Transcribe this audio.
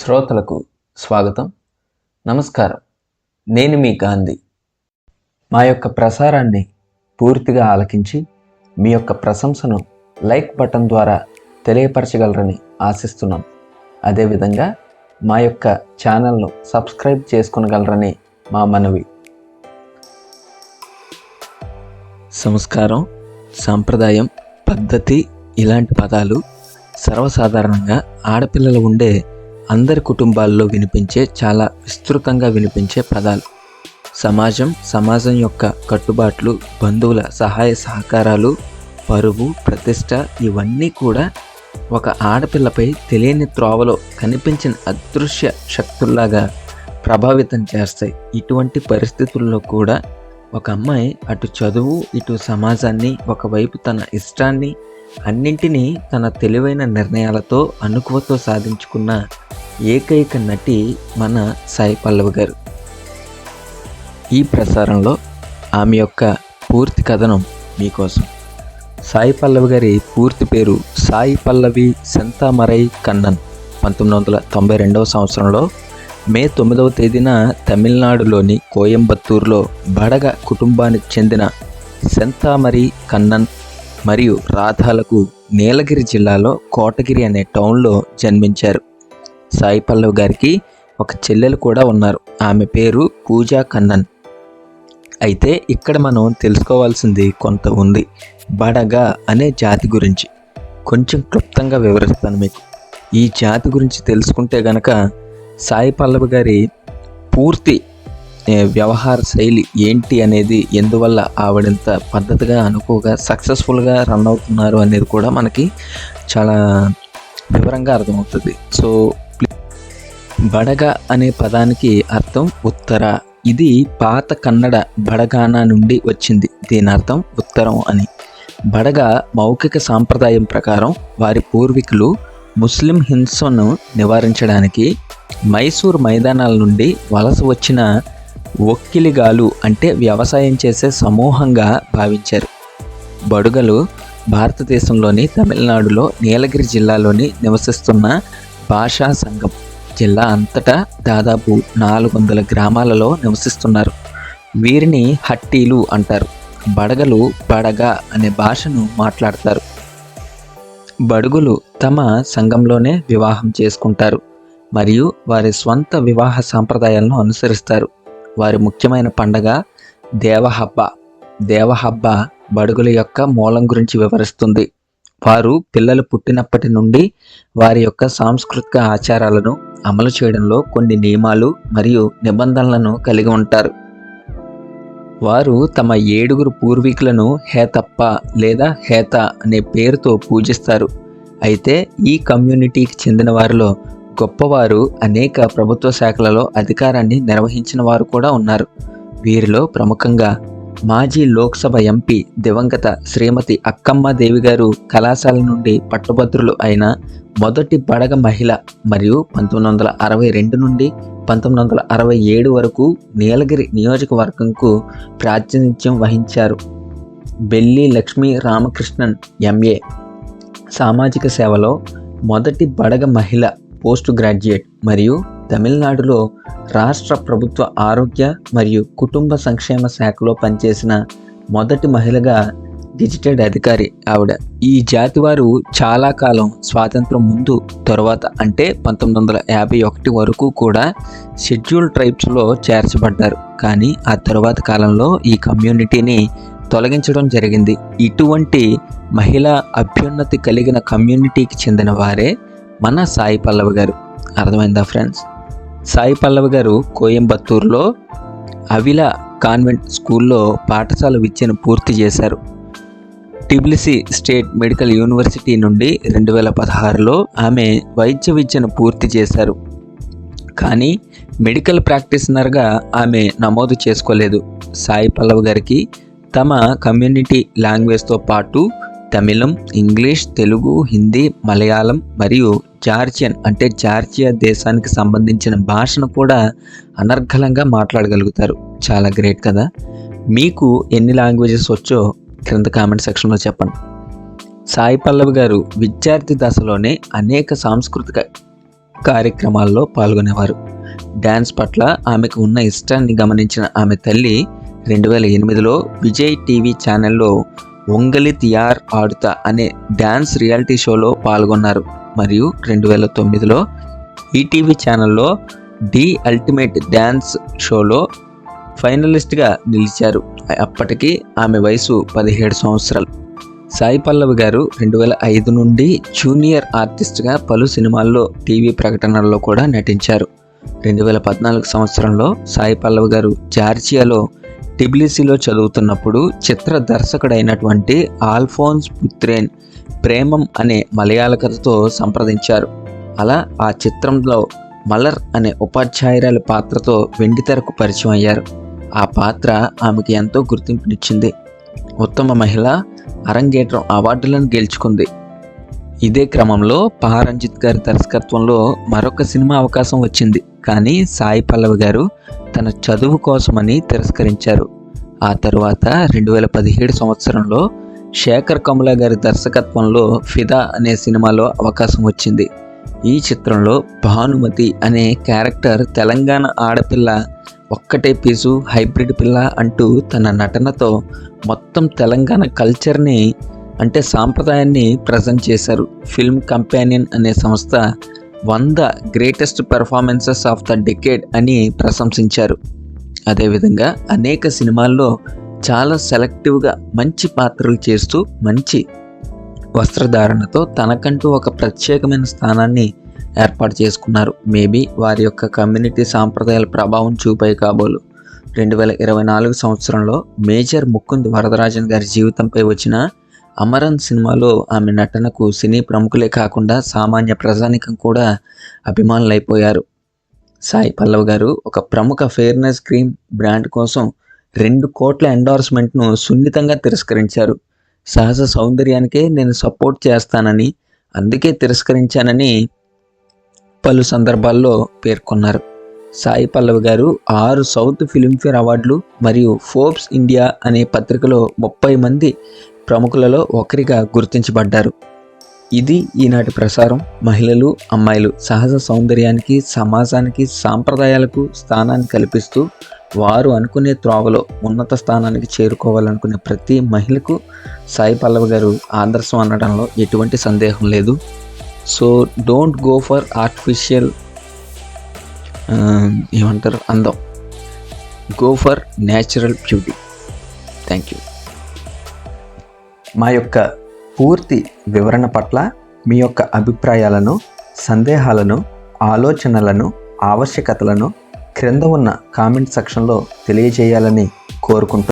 శ్రోతలకు స్వాగతం. నమస్కారం. నేను మీ గాంధీ. మా యొక్క ప్రసారాన్ని పూర్తిగా ఆలకించి మీ యొక్క ప్రశంసను లైక్ బటన్ ద్వారా తెలియపరచగలరని ఆశిస్తున్నాం. అదేవిధంగా మా యొక్క ఛానల్ను సబ్స్క్రైబ్ చేసుకునగలరని మా మనవి. సంస్కారం సాంప్రదాయం పద్ధతి ఇలాంటి పదాలు సర్వసాధారణంగా ఆడపిల్లలు ఉండే అందరి కుటుంబాల్లో వినిపించే చాలా విస్తృతంగా వినిపించే పదాలు. సమాజం సమాజం యొక్క కట్టుబాట్లు బంధువుల సహాయ సహకారాలు పరువు ప్రతిష్ట ఇవన్నీ కూడా ఒక ఆడపిల్లపై తెలియని త్రోవలో కనిపించిన అదృశ్య శక్తుల్లాగా ప్రభావితం చేస్తాయి. ఇటువంటి పరిస్థితుల్లో కూడా ఒక అమ్మాయి అటు చదువు ఇటు సమాజాన్ని ఒకవైపు తన ఇష్టాన్ని అన్నింటినీ తన తెలివైన నిర్ణయాలతో అనుకువతో సాధించుకున్న ఏకైక నటి మన సాయి పల్లవి గారు. ఈ ప్రసారంలో ఆమె యొక్క పూర్తి కథనం మీకోసం. సాయి పల్లవి గారి పూర్తి పేరు సాయి పల్లవి సెంతామరై కన్నన్ పంతొమ్మిది వందల తొంభై రెండవ సంవత్సరంలో మే తొమ్మిదవ తేదీన తమిళనాడులోని కోయంబత్తూరులో బడగ కుటుంబానికి చెందిన సెంతామరి కన్నన్ మరియు రాధాలకు నీలగిరి జిల్లాలో కోటగిరి అనే టౌన్లో జన్మించారు. సాయి పల్లవ్ గారికి ఒక చెల్లెలు కూడా ఉన్నారు. ఆమె పేరు పూజా కన్నన్. అయితే ఇక్కడ మనం తెలుసుకోవాల్సింది కొంత ఉంది. బడగ అనే జాతి గురించి. కొంచెం క్లుప్తంగా వివరిస్తాను మీకు. ఈ జాతి గురించి తెలుసుకుంటే గనక సాయి పల్లవి గారి పూర్తి వ్యవహార శైలి ఏంటి అనేది ఎందువల్ల ఆవిడంత పద్ధతిగా అనుకోగా సక్సెస్ఫుల్గా రన్ అవుతున్నారు అనేది కూడా మనకి చాలా వివరంగా అర్థమవుతుంది. సో బడగ అనే పదానికి అర్థం ఉత్తర. ఇది పాత కన్నడ బడగానా నుండి వచ్చింది. దీని అర్థం ఉత్తరం అని. బడగ మౌఖిక సాంప్రదాయం ప్రకారం వారి పూర్వీకులు ముస్లిం హింసను నివారించడానికి మైసూర్ మైదానాల నుండి వలస వచ్చిన ఒక్కిలిగాలు అంటే వ్యవసాయం చేసే సమూహంగా భావించారు. బడుగలు భారతదేశంలోని తమిళనాడులో నీలగిరి జిల్లాలోని నివసిస్తున్న భాషా సంఘం. జిల్లా అంతటా దాదాపు నాలుగు వందల గ్రామాలలో నివసిస్తున్నారు. వీరిని హట్టీలు అంటారు. బడగలు బడగ అనే భాషను మాట్లాడతారు. బడుగులు తమ సంఘంలోనే వివాహం చేసుకుంటారు. మరియు వారి స్వంత వివాహ సాంప్రదాయాలను అనుసరిస్తారు. వారి ముఖ్యమైన పండగ దేవహబ్బ. దేవహబ్బ బడుగుల యొక్క మూలం గురించి వివరిస్తుంది. వారు పిల్లలు పుట్టినప్పటి నుండి వారి యొక్క సాంస్కృతిక ఆచారాలను అమలు చేయడంలో కొన్ని నియమాలు మరియు నిబంధనలను కలిగి ఉంటారు. వారు తమ ఏడుగురు పూర్వీకులను హేతప్ప లేదా హేత అనే పేరుతో పూజిస్తారు. అయితే ఈ కమ్యూనిటీకి చెందిన వారిలో గొప్పవారు అనేక ప్రభుత్వ శాఖలలో అధికారాన్ని నిర్వహించిన వారు కూడా ఉన్నారు. వీరిలో ప్రముఖంగా మాజీ లోక్సభ ఎంపీ దివంగత శ్రీమతి అక్కమ్మ దేవి గారు కళాశాల నుండి పట్టభద్రులు అయిన మొదటి బడగ మహిళ మరియు పంతొమ్మిది వందల అరవై రెండు నుండి పంతొమ్మిది వందల అరవై ఏడు వరకు నీలగిరి నియోజకవర్గంకు ప్రాతినిధ్యం వహించారు. బెల్లి లక్ష్మీ రామకృష్ణన్ ఎంఏ. సామాజిక సేవలో మొదటి బడగ మహిళ పోస్ట్ గ్రాడ్యుయేట్ మరియు తమిళనాడులో రాష్ట్ర ప్రభుత్వ ఆరోగ్య మరియు కుటుంబ సంక్షేమ శాఖలో పనిచేసిన మొదటి మహిళగా డిజిటెడ్ అధికారి ఆవిడ. ఈ జాతి వారు చాలా కాలం స్వాతంత్రం ముందు తరువాత అంటే పంతొమ్మిది వందల యాభై ఒకటి వరకు కూడా షెడ్యూల్ ట్రైబ్స్లో చేర్చబడ్డారు. కానీ ఆ తరువాత కాలంలో ఈ కమ్యూనిటీని తొలగించడం జరిగింది. ఇటువంటి మహిళా అభ్యున్నతి కలిగిన కమ్యూనిటీకి చెందిన వారే మన సాయి పల్లవి గారు. అర్థమైందా ఫ్రెండ్స్? సాయి పల్లవి గారు కోయంబత్తూరులో అవిల కాన్వెంట్ స్కూల్లో పాఠశాల విద్యను పూర్తి చేశారు. టిబ్లిసి స్టేట్ మెడికల్ యూనివర్సిటీ నుండి రెండు వేల పదహారులో ఆమె వైద్య విద్యను పూర్తి చేశారు. కానీ మెడికల్ ప్రాక్టీషనర్గా ఆమె నమోదు చేసుకోలేదు. సాయి పల్లవి గారికి తమ కమ్యూనిటీ లాంగ్వేజ్తో పాటు తమిళం ఇంగ్లీష్ తెలుగు హిందీ మలయాళం మరియు జార్జియన్ అంటే జార్జియా దేశానికి సంబంధించిన భాషను కూడా అనర్గళంగా మాట్లాడగలుగుతారు. చాలా గ్రేట్ కదా? మీకు ఎన్ని లాంగ్వేజెస్ వచ్చో క్రింద కామెంట్ సెక్షన్లో చెప్పండి. సాయి పల్లవి గారు విద్యార్థి దశలోనే అనేక సాంస్కృతిక కార్యక్రమాల్లో పాల్గొనేవారు. డ్యాన్స్ పట్ల ఆమెకు ఉన్న ఇష్టాన్ని గమనించిన ఆమె తల్లి రెండు వేల ఎనిమిదిలో విజయ్ టీవీ ఛానల్లో ఒంగలి తియార్ ఆడుతా అనే డ్యాన్స్ రియాలిటీ షోలో పాల్గొన్నారు. మరియు రెండు వేల తొమ్మిదిలో ఈటీవీ ఛానల్లో డి అల్టిమేట్ డ్యాన్స్ షోలో ఫైనలిస్ట్గా నిలిచారు. అప్పటికి ఆమె వయసు పదిహేడు సంవత్సరాలు. సాయి పల్లవి గారు రెండు వేల ఐదు నుండి జూనియర్ ఆర్టిస్ట్గా పలు సినిమాల్లో టీవీ ప్రకటనల్లో కూడా నటించారు. రెండు వేల పద్నాలుగు సంవత్సరంలో సాయి పల్లవి గారు జార్జియాలో టిబ్లిసీలో చదువుతున్నప్పుడు చిత్ర దర్శకుడైనటువంటి ఆల్ఫోన్స్ పుత్రేన్ ప్రేమం అనే మలయాళ కథతో సంప్రదించారు. అలా ఆ చిత్రంలో మలర్ అనే ఉపాధ్యాయురాలి పాత్రతో వెండితెరకు పరిచయం అయ్యారు. ఆ పాత్ర ఆమెకి ఎంతో గుర్తింపునిచ్చింది. ఉత్తమ మహిళ అరంగేట్రం అవార్డులను గెలుచుకుంది. ఇదే క్రమంలో పహారంజిత్ గారి దర్శకత్వంలో మరొక సినిమా అవకాశం వచ్చింది. కానీ సాయి పల్లవి గారు తన చదువు కోసమని తిరస్కరించారు. ఆ తరువాత రెండు వేల పదిహేడు సంవత్సరంలో శేఖర్ కమల గారి దర్శకత్వంలో ఫిదా అనే సినిమాలో అవకాశం వచ్చింది. ఈ చిత్రంలో భానుమతి అనే క్యారెక్టర్ తెలంగాణ ఆడపిల్ల ఒక్కటే పీసు హైబ్రిడ్ పిల్ల అంటూ తన నటనతో మొత్తం తెలంగాణ కల్చర్ని అంటే సాంప్రదాయాన్ని ప్రజెంట్ చేశారు. ఫిల్మ్ కంపానియన్ అనే సంస్థ వంద greatest performances of the decade అని ప్రశంసించారు. అదేవిధంగా అనేక సినిమాల్లో చాలా సెలెక్టివ్గా మంచి పాత్రలు చేస్తూ మంచి వస్త్రధారణతో తనకంటూ ఒక ప్రత్యేకమైన స్థానాన్ని ఏర్పాటు చేసుకున్నారు. మేబీ వారి యొక్క కమ్యూనిటీ సాంప్రదాయాల ప్రభావం చూపాయి కాబోలు. రెండు వేల ఇరవై నాలుగు సంవత్సరంలో మేజర్ ముకుంద్ వరదరాజన్ గారి జీవితంపై వచ్చిన అమరన్ సినిమాలో ఆమె నటనకు సినీ ప్రముఖులే కాకుండా సామాన్య ప్రజానికం కూడా అభిమానులైపోయారు. సాయి పల్లవ్ గారు ఒక ప్రముఖ ఫెయిర్నెస్ క్రీమ్ బ్రాండ్ కోసం రెండు కోట్ల ఎండార్స్మెంట్ను సున్నితంగా తిరస్కరించారు. సహజ సౌందర్యానికే నేను సపోర్ట్ చేస్తానని అందుకే తిరస్కరించానని పలు సందర్భాల్లో పేర్కొన్నారు. సాయి పల్లవి గారు ఆరు సౌత్ ఫిల్మ్ఫేర్ అవార్డులు మరియు ఫోర్బ్స్ ఇండియా అనే పత్రికలో ముప్పై మంది ప్రముఖులలో ఒకరిగా గుర్తించబడ్డారు. ఇది ఈనాటి ప్రసారం. మహిళలు అమ్మాయిలు సహజ సౌందర్యానికి సమాజానికి సాంప్రదాయాలకు స్థానాన్ని కల్పిస్తూ వారు అనుకునే త్రోవలో ఉన్నత స్థానానికి చేరుకోవాలనుకునే ప్రతి మహిళకు సాయి పల్లవి గారు ఆదర్శం అనడంలో ఎటువంటి సందేహం లేదు. So don't go for artificial ఏమంటారు? అందం. Go for natural beauty thank you మా యొక్క పూర్తి వివరణ పట్ల మీ యొక్క అభిప్రాయాలను సందేహాలను ఆలోచనలను ఆవశ్యకతలను క్రింద ఉన్న కామెంట్ సెక్షన్లో తెలియజేయాలని కోరుకుంటున్నాను.